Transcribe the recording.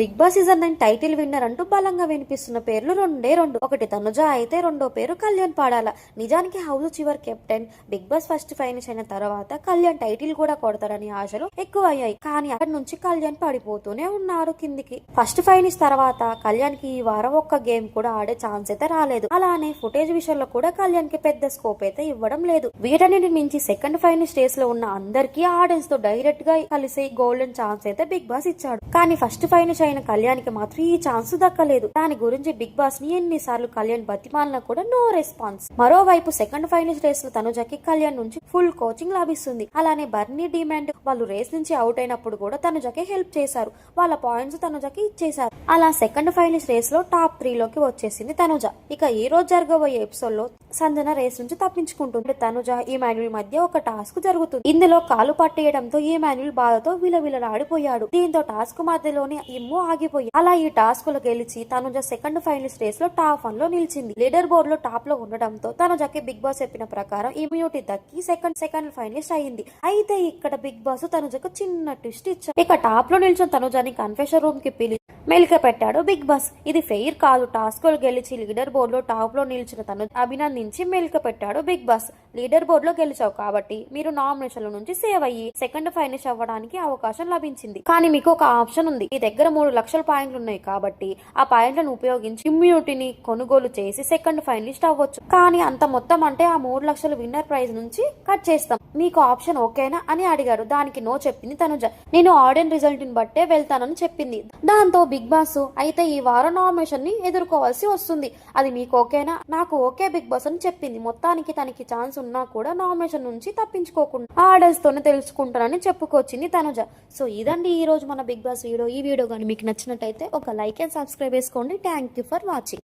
Big boss season nine title winner అంటూ బలంగా వినిపిస్తున్న పేర్లు రెండే రెండు. ఒకటి తనుజ అయితే రెండో పేరు కళ్యాణ్ పాడాల. నిజానికి house చివర్ captain big boss first finals అయిన తర్వాత కళ్యాణ్ టైటిల్ కూడా కొడతాడని ఆశలు ఎక్కువ అయ్యాయి కానీ అక్కడి నుంచి కళ్యాణ్ పడిపోతూనే ఉన్నారు కిందికి. ఫస్ట్ ఫైనల్స్ తర్వాత కళ్యాణ్కి ఈ వారం ఒక్క గేమ్ కూడా ఆడే ఛాన్స్ అయితే రాలేదు. అలానే ఫుటేజ్ విషయంలో కూడా కళ్యాణ్కి పెద్ద స్కోప్ అయితే ఇవ్వడం లేదు. వీటన్నిటి మించి సెకండ్ ఫైనల్ స్టేజ్లో ఉన్న అందరికీ ఆడియన్స్తో డైరెక్ట్గా కలిసి గోల్డెన్ ఛాన్స్ అయితే బిగ్ బాస్ ఇచ్చాడు. కానీ ఫస్ట్ ఫైనల్ అయిన కళ్యాణ్కి మాత్రం ఈ ఛాన్స్ దక్కలేదు. దాని గురించి బిగ్ బాస్ని ఎన్నిసార్లు కళ్యాణ్ బతిమాలినా కూడా నో రెస్పాన్స్ మరోవైపు సెకండ్ ఫైనల్ రేస్లో తనుజకి కళ్యాణ్ నుంచి ఫుల్ కోచింగ్ లభిస్తుంది. అలానే బర్నీ డిమాండ్ వాళ్ళు రేస్ నుంచి అవుట్ అయినప్పుడు కూడా తనుజకి హెల్ప్ చేశారు. వాళ్ళ పాయింట్స్ తనుజకి ఇచ్చేశారు. అలా సెకండ్ ఫైనల్ రేస్లో టాప్ త్రీ లోకి వచ్చేసింది తనుజ. ఇక ఈ రోజు జరగబోయే ఎపిసోడ్లో సంజన రేస్ నుంచి తప్పించుకుంటుంది. తనుజ ఈ మాన్యుల్ మధ్య ఒక టాస్క్ జరుగుతుంది. ఇందులో కాలు పట్టేయడంతో ఈ మాన్యుల్ బాధతో విలవిలలాడిపోయాడు. దీంతో టాస్క్ మధ్యలోనే ఇమ్ము ఆగిపోయి అలా ఈ టాస్క్లో గెలిచి తనుజ సెకండ్ ఫైనల్స్ రేస్లో టాప్ వన్లో నిలిచింది. లీడర్ బోర్డ్లో టాప్లో ఉండడంతో తనుజకి బిగ్ బాస్ చెప్పిన ప్రకారం ఇమ్యూనిటీ దక్కి సెకండ్ సెకండ్ ఫైనలిస్ట్ అయింది. అయితే ఇక్కడ బిగ్ బాస్ తనుజకు చిన్న ట్విస్ట్ ఇచ్చారు. ఇక టాప్లో నిల్చున్న తనుజని కన్ఫెషన్ రూమ్కి పిలిచి మెలిక పెట్టాడు. బిగ్ బాస్ ఇది ఫెయిర్ కాదు. టాస్క్ గెలిచి లీడర్ బోర్డ్లో టాప్లో నిలిచిన తను అభినందించి మెలిక పెట్టాడు బిగ్ బాస్. లీడర్ బోర్డ్లో గెలిచావు కాబట్టి మీరు నామినేషన్ల నుంచి సేవ్ అయ్యి సెకండ్ ఫైనల్ అవ్వడానికి అవకాశం లభించింది. కానీ మీకు ఒక ఆప్షన్ ఉంది. ఈ దగ్గర మూడు లక్షల పాయింట్లు ఉన్నాయి కాబట్టి ఆ పాయింట్లను ఉపయోగించి ఇమ్యూనిటీని కొనుగోలు చేసి సెకండ్ ఫైనలిస్ట్ అవ్వచ్చు. కానీ అంత మొత్తం అంటే ఆ మూడు లక్షల విన్నర్ ప్రైజ్ నుంచి కట్ చేస్తాం. మీకు ఆప్షన్ ఓకేనా అని అడిగారు. దానికి నో చెప్పింది తనుజ. నేను ఆడియన్ రిజల్ట్ని బట్టే వెళ్తానని చెప్పింది. దాంతో బిగ్ బాస్ అయితే ఈ వారం నామినేషన్ని ఎదుర్కోవాల్సి వస్తుంది. అది మీకు ఓకేనా? నాకు ఓకే బిగ్ బాస్ అని చెప్పింది. మొత్తానికి తనకి ఛాన్స్ ఉన్నా కూడా నామినేషన్ నుంచి తప్పించుకోకుండా ఆర్డర్స్ తోనే తెలుసుకుంటానని చెప్పుకొచ్చింది తనుజ. సో ఇదండి ఈ రోజు మన బిగ్ బాస్ వీడియో. ఈ వీడియో కానీ మీకు నచ్చినట్టయితే ఒక లైక్ అండ్ సబ్స్క్రైబ్ చేసుకోండి థ్యాంక్ యూ ఫర్ వాచింగ్